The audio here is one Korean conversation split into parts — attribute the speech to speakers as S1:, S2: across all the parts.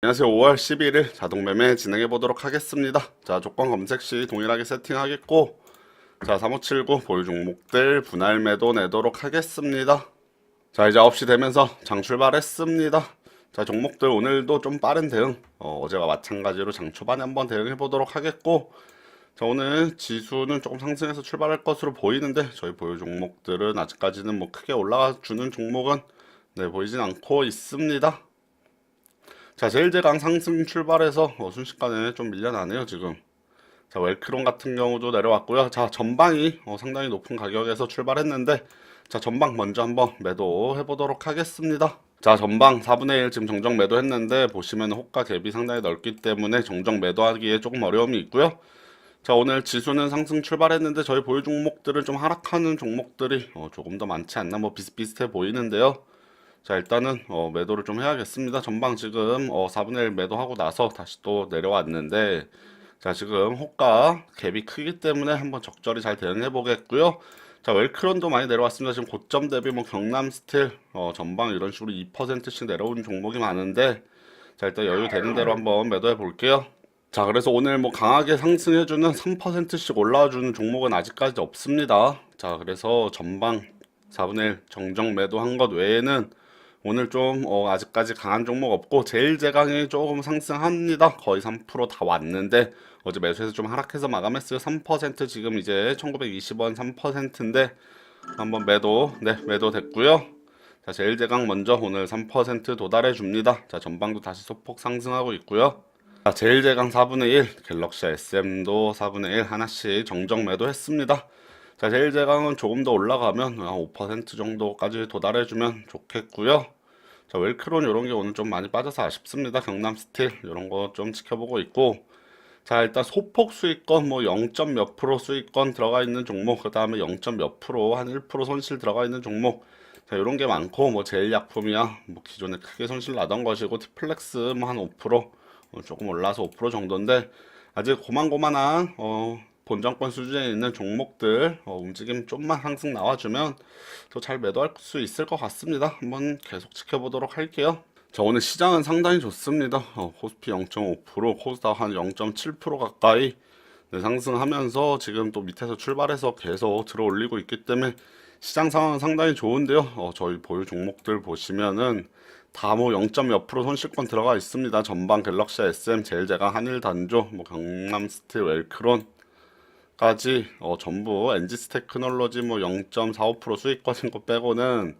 S1: 안녕하세요. 5월 11일 자동 매매 진행해 보도록 하겠습니다. 자, 조건 검색 시 동일하게 세팅하겠고, 자, 3579 보유 종목들 분할 매도 내도록 하겠습니다. 자, 이제 9시 되면서 장 출발했습니다. 자, 종목들 오늘도 좀 빠른 대응, 어, 어제와 마찬가지로 장 초반에 한번 대응해 보도록 하겠고, 자, 오늘 지수는 조금 상승해서 출발할 것으로 보이는데, 저희 보유 종목들은 아직까지는 뭐 크게 올라가 주는 종목은 네, 보이진 않고 있습니다. 자, 제일제강 상승 출발해서 어, 순식간에 좀 밀려나네요, 지금. 자, 웰크론 같은 경우도 내려왔고요. 자, 전방이 어, 상당히 높은 가격에서 출발했는데, 자, 전방 먼저 한번 매도해 보도록 하겠습니다. 자, 전방 4분의 1 지금 정정 매도했는데, 보시면 호가 갭이 상당히 넓기 때문에 정정 매도하기에 조금 어려움이 있고요. 자, 오늘 지수는 상승 출발했는데, 저희 보유 종목들은 좀 하락하는 종목들이 어, 조금 더 많지 않나, 뭐 비슷비슷해 보이는데요. 자 일단은 어, 매도를 좀 해야겠습니다. 전방 지금 어, 4분의 1 매도하고 나서 다시 또 내려왔는데 자 지금 호가 갭이 크기 때문에 한번 적절히 잘 대응해 보겠고요. 자 웰크론도 많이 내려왔습니다. 지금 고점 대비 뭐 경남 스틸 어, 전방 이런 식으로 2%씩 내려온 종목이 많은데 자 일단 여유 되는 대로 한번 매도해 볼게요. 자 그래서 오늘 뭐 강하게 상승해주는 3%씩 올라와주는 종목은 아직까지 없습니다. 자 그래서 전방 4분의 1 정정 매도한 것 외에는 오늘 좀 어, 아직까지 강한 종목 없고 제일 제강이 조금 상승합니다. 거의 3%다 왔는데 어제 매수해서 좀 하락해서 마감했어요. 3% 지금 이제 1920원 3%인데 한번 매도 네 매도 됐고요. 자 제일 제강 먼저 오늘 3% 도달해 줍니다. 자 전방도 다시 소폭 상승하고 있고요. 자 제일 제강 4분의 1 갤럭시 SM도 4분의 1 하나씩 정정 매도했습니다. 자, 제일 제강은 조금 더 올라가면 한 5% 정도까지 도달해주면 좋겠고요. 자, 웰크론 이런 게 오늘 좀 많이 빠져서 아쉽습니다. 경남 스틸 이런 거 좀 지켜보고 있고. 자, 일단 소폭 수익권 뭐 0. 몇 프로 수익권 들어가 있는 종목, 그 다음에 0. 몇 프로 한 1% 손실 들어가 있는 종목. 자, 이런 게 많고 뭐 제일약품이야 뭐 기존에 크게 손실 나던 것이고 티플렉스 뭐 한5% 어, 조금 올라서 5% 정도인데 아직 고만고만한 어 본정권 수준에 있는 종목들 어, 움직임 좀만 상승 나와주면 더 잘 매도할 수 있을 것 같습니다. 한번 계속 지켜보도록 할게요. 자 오늘 시장은 상당히 좋습니다. 어, 코스피 0.5%, 코스닥 한 0.7% 가까이 네, 상승하면서 지금 또 밑에서 출발해서 계속 들어 올리고 있기 때문에 시장 상황은 상당히 좋은데요. 어, 저희 보유 종목들 보시면은 다뭐 0. 몇 프로 손실권 들어가 있습니다. 전방 갤럭시 SM, 제일제강, 한일 단조, 뭐 경남스틸, 웰크론 까지 어, 전부 엔지스 테크놀로지 뭐 0.45% 수익권인 거 빼고는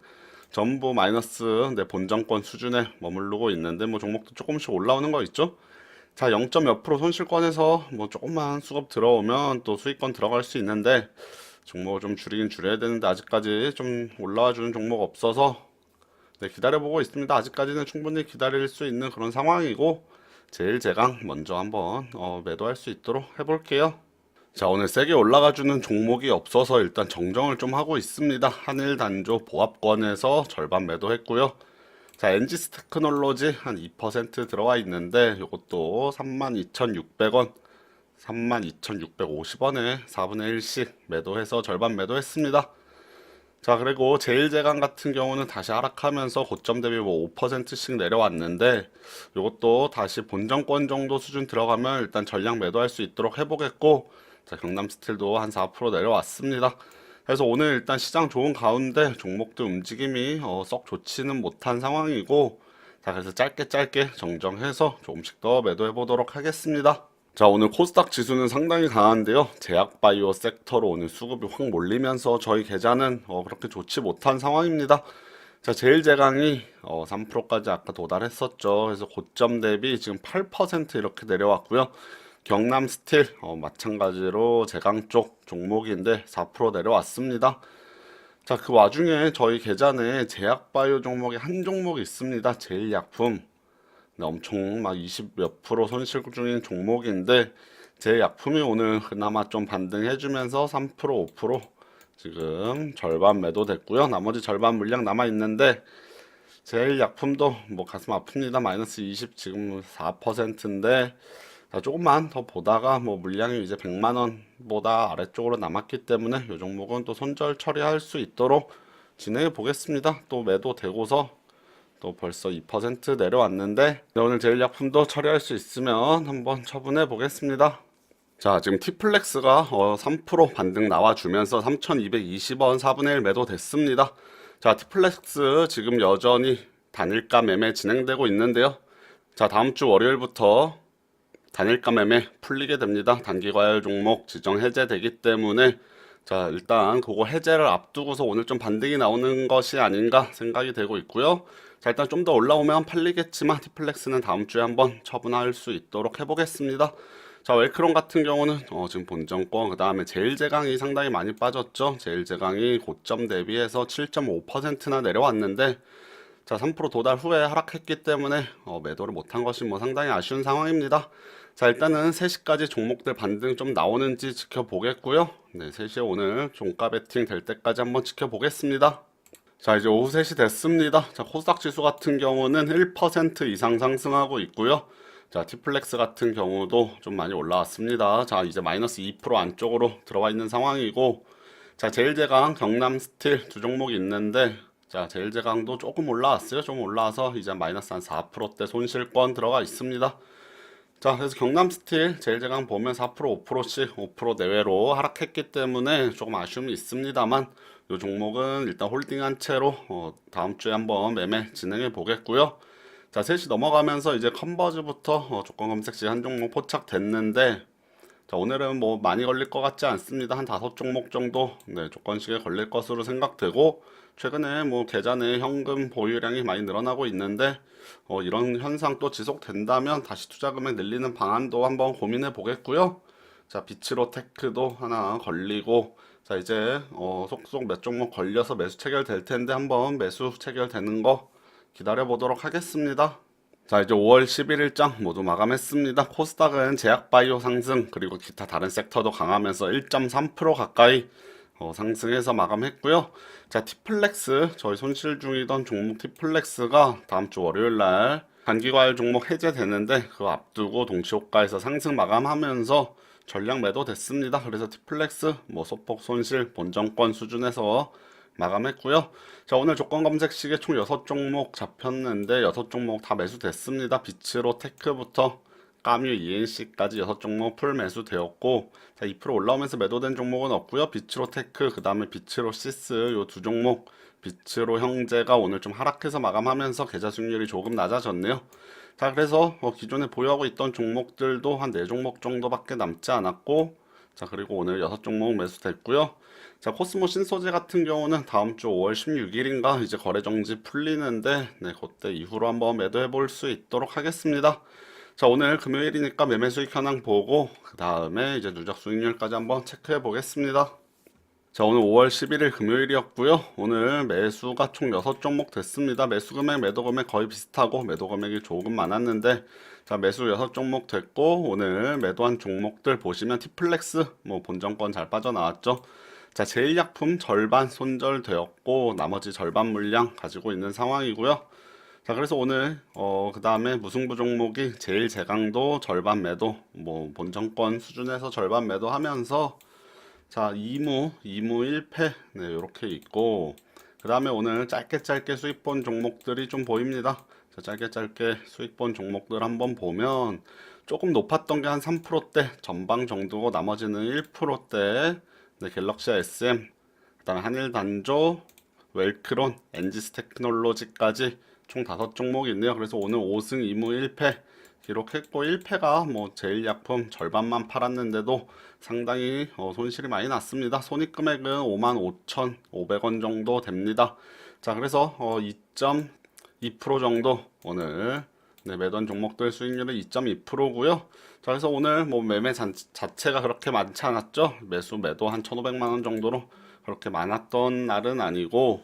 S1: 전부 마이너스 내 본정권 수준에 머무르고 있는데 뭐 종목도 조금씩 올라오는 거 있죠? 자, 0. 몇 프로 손실권에서 뭐 조금만 수급 들어오면 또 수익권 들어갈 수 있는데 종목을 좀 줄이긴 줄여야 되는데 아직까지 좀 올라와 주는 종목 없어서 네, 기다려 보고 있습니다. 아직까지는 충분히 기다릴 수 있는 그런 상황이고 제일 제강 먼저 한번 어, 매도할 수 있도록 해 볼게요. 자, 오늘 세게 올라가주는 종목이 없어서 일단 정정을 좀 하고 있습니다. 한일 단조 보합권에서 절반 매도했고요. 자, 엔지스 테크놀로지 한 2% 들어와 있는데 이것도 32,600원, 32,650원에 4분의 1씩 매도해서 절반 매도했습니다. 자, 그리고 제일제강 같은 경우는 다시 하락하면서 고점 대비 뭐 5%씩 내려왔는데 이것도 다시 본정권 정도 수준 들어가면 일단 전량 매도할 수 있도록 해보겠고 자, 경남 스틸도 한 4% 내려왔습니다. 그래서 오늘 일단 시장 좋은 가운데 종목들 움직임이 어, 썩 좋지는 못한 상황이고 자 그래서 짧게 짧게 정정해서 조금씩 더 매도해 보도록 하겠습니다. 자 오늘 코스닥 지수는 상당히 강한데요. 제약바이오 섹터로 오늘 수급이 확 몰리면서 저희 계좌는 어, 그렇게 좋지 못한 상황입니다. 자 제일 제강이 어, 3%까지 아까 도달했었죠. 그래서 고점 대비 지금 8% 이렇게 내려왔고요. 경남 스틸 어, 마찬가지로 제강 쪽 종목인데 4% 내려왔습니다. 자, 그 와중에 저희 계좌 내 제약바이오 종목이 한 종목이 있습니다. 제일약품. 네, 엄청 막 20 몇 프로 손실 중인 종목인데 제 약품이 오늘 그나마 좀 반등해주면서 3% 5% 지금 절반 매도됐고요. 나머지 절반 물량 남아 있는데 제일 약품도 뭐 가슴 아픕니다. 마이너스 20 지금 4%인데 자, 조금만 더 보다가 뭐 물량이 이제 100만 원보다 아래쪽으로 남았기 때문에 이 종목은 또 손절 처리할 수 있도록 진행해 보겠습니다. 또 매도 되고서 또 벌써 2% 내려왔는데 네, 오늘 제일약품도 처리할 수 있으면 한번 처분해 보겠습니다. 자, 지금 티플렉스가 어, 3% 반등 나와주면서 3,220원 4분의 1 매도 됐습니다. 자, 티플렉스 지금 여전히 단일가 매매 진행되고 있는데요. 자, 다음 주 월요일부터 단일가 매매 풀리게 됩니다. 단기 과열 종목 지정 해제되기 때문에 자, 일단 그거 해제를 앞두고서 오늘 좀 반등이 나오는 것이 아닌가 생각이 되고 있고요. 자, 일단 좀 더 올라오면 팔리겠지만 티플렉스는 다음 주에 한번 처분할 수 있도록 해보겠습니다. 자, 웰크론 같은 경우는 어, 지금 본정권, 그 다음에 제일제강이 상당히 많이 빠졌죠. 제일제강이 고점 대비해서 7.5%나 내려왔는데, 자, 3% 도달 후에 하락했기 때문에 어, 매도를 못한 것이 뭐 상당히 아쉬운 상황입니다. 자, 일단은 3시까지 종목들 반등 좀 나오는지 지켜보겠고요. 네, 3시에 오늘 종가 베팅 될 때까지 한번 지켜보겠습니다. 자, 이제 오후 3시 됐습니다. 자, 코스닥 지수 같은 경우는 1% 이상 상승하고 있고요. 자, 티플렉스 같은 경우도 좀 많이 올라왔습니다. 자, 이제 마이너스 2% 안쪽으로 들어와 있는 상황이고, 자, 제일제강, 경남스틸 두 종목이 있는데, 자, 제일제강도 조금 올라왔어요. 좀 올라와서 이제 마이너스 한 4%대 손실권 들어가 있습니다. 자, 그래서 경남스틸, 제일제강 보면 4% 5%씩 5% 내외로 하락했기 때문에 조금 아쉬움이 있습니다만 이 종목은 일단 홀딩한 채로 어, 다음 주에 한번 매매 진행해 보겠고요. 자, 3시 넘어가면서 이제 컨버즈부터 어, 조건 검색 시 한 종목 포착됐는데 자, 오늘은 뭐 많이 걸릴 것 같지 않습니다. 한 다섯 종목 정도 네, 조건식에 걸릴 것으로 생각되고 최근에 뭐 계좌 내 현금 보유량이 많이 늘어나고 있는데 어, 이런 현상 또 지속된다면 다시 투자 금액 늘리는 방안도 한번 고민해 보겠고요. 자, 비치로 테크도 하나 걸리고 자, 이제 어, 속속 몇 종목 걸려서 매수 체결될 텐데 한번 매수 체결되는 거 기다려 보도록 하겠습니다. 자, 이제 5월 11일장 모두 마감했습니다. 코스닥은 제약바이오 상승, 그리고 기타 다른 섹터도 강하면서 1.3% 가까이 어, 상승해서 마감했고요. 자, 티플렉스, 저희 손실 중이던 종목 티플렉스가 다음 주 월요일 날 단기과열 종목 해제되는데 그거 앞두고 동시호가에서 상승 마감하면서 전량 매도 됐습니다. 그래서 티플렉스 뭐 소폭 손실 본정권 수준에서 마감했고요. 자, 오늘 조건 검색 시에 총 6종목 잡혔는데 6종목 다 매수됐습니다. 비츠로 테크부터 까뮤 ENC까지 6종목 풀 매수되었고 자, 2% 올라오면서 매도된 종목은 없고요. 비츠로 테크 그 다음에 비츠로 시스 요 두 종목 비츠로 형제가 오늘 좀 하락해서 마감하면서 계좌 수익률이 조금 낮아졌네요. 자, 그래서 어, 기존에 보유하고 있던 종목들도 한 4종목 정도밖에 남지 않았고 자, 그리고 오늘 6종목 매수됐고요. 자, 코스모 신소재 같은 경우는 다음 주 5월 16일인가 이제 거래 정지 풀리는데 네, 그때 이후로 한번 매도해 볼 수 있도록 하겠습니다. 자, 오늘 금요일이니까 매매 수익 현황 보고 그 다음에 이제 누적 수익률까지 한번 체크해 보겠습니다. 자, 오늘 5월 11일 금요일이었고요. 오늘 매수가 총 6종목 됐습니다. 매수 금액, 매도 금액 거의 비슷하고 매도 금액이 조금 많았는데 자, 매수 6종목 됐고 오늘 매도한 종목들 보시면 티플렉스 뭐 본정권 잘 빠져나왔죠. 자, 제일약품 절반 손절되었고 나머지 절반 물량 가지고 있는 상황이고요. 자, 그래서 오늘 어 그 다음에 무승부 종목이 제일 제강도 절반 매도 뭐 본정권 수준에서 절반 매도하면서 자, 2무, 2무 1패 네, 이렇게 있고 그 다음에 오늘 짧게 짧게 수익 본 종목들이 좀 보입니다. 자, 짧게 짧게 수익 본 종목들 한번 보면 조금 높았던 게 한 3%대 전방 정도고 나머지는 1%대 네, 갤럭시 SM, 그 다음에 한일 단조, 웰크론, 엔지스 테크놀로지까지 총 다섯 종목이 있네요. 그래서 오늘 5승 2무 1패 기록했고 1패가 뭐 제일 약품 절반만 팔았는데도 상당히 어, 손실이 많이 났습니다. 손익 금액은 55,500원 정도 됩니다. 자, 그래서 어, 2.2% 정도 오늘 네, 매도한 종목들 수익률은 2.2%고요. 자, 그래서 오늘 뭐 매매 자, 자체가 그렇게 많지 않았죠. 매수 매도 한 1,500만 원 정도로 그렇게 많았던 날은 아니고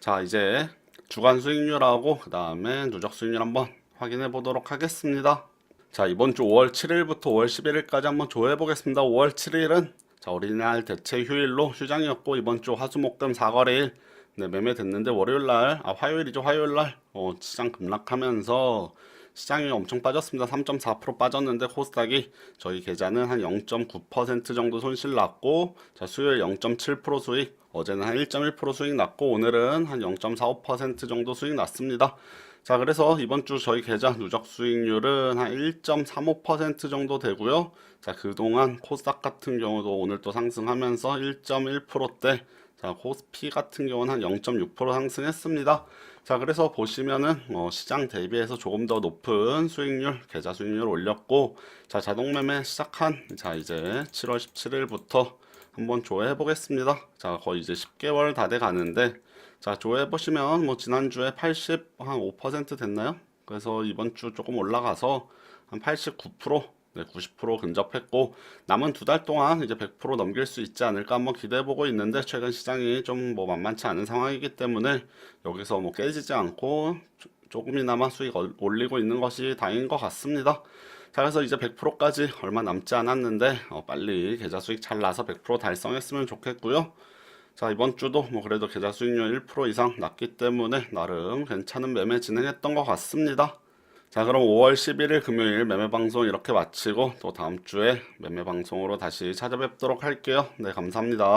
S1: 자, 이제 주간 수익률하고 그 다음에 누적 수익률 한번 확인해 보도록 하겠습니다. 자, 이번 주 5월 7일부터 5월 11일까지 한번 조회해 보겠습니다. 5월 7일은 자, 어린이날 대체 휴일로 휴장이었고 이번 주 화수목금 4거래일 네, 매매됐는데 월요일 날, 아 화요일이죠. 화요일 날 어, 시장 급락하면서 시장이 엄청 빠졌습니다. 3.4% 빠졌는데 코스닥이 저희 계좌는 한 0.9% 정도 손실 났고 자, 수요일 0.7% 수익, 어제는 한 1.1% 수익 났고 오늘은 한 0.45% 정도 수익 났습니다. 자, 그래서 이번 주 저희 계좌 누적 수익률은 한 1.35% 정도 되고요. 자, 그동안 코스닥 같은 경우도 오늘 또 상승하면서 1.1%대 자, 코스피 같은 경우는 한 0.6% 상승했습니다. 자, 그래서 보시면은 어, 시장 대비해서 조금 더 높은 수익률, 계좌 수익률 올렸고, 자, 자동 매매 시작한 자, 이제 7월 17일부터 한번 조회해 보겠습니다. 자, 거의 이제 10개월 다 돼 가는데, 자, 조회해 보시면 뭐 지난주에 80, 한 5% 됐나요? 그래서 이번 주 조금 올라가서 한 89%, 네, 90% 근접했고 남은 두 달 동안 이제 100% 넘길 수 있지 않을까 한번 기대해 보고 있는데 최근 시장이 좀 뭐 만만치 않은 상황이기 때문에 여기서 뭐 깨지지 않고 조- 조금이나마 수익 올- 올리고 있는 것이 다행인 것 같습니다. 자, 그래서 이제 100%까지 얼마 남지 않았는데 어, 빨리 계좌 수익 잘 나서 100% 달성했으면 좋겠고요. 자, 이번 주도 뭐 그래도 계좌 수익률 1% 이상 났기 때문에 나름 괜찮은 매매 진행했던 것 같습니다. 자, 그럼 5월 11일 금요일 매매 방송 이렇게 마치고 또 다음 주에 매매 방송으로 다시 찾아뵙도록 할게요. 네, 감사합니다.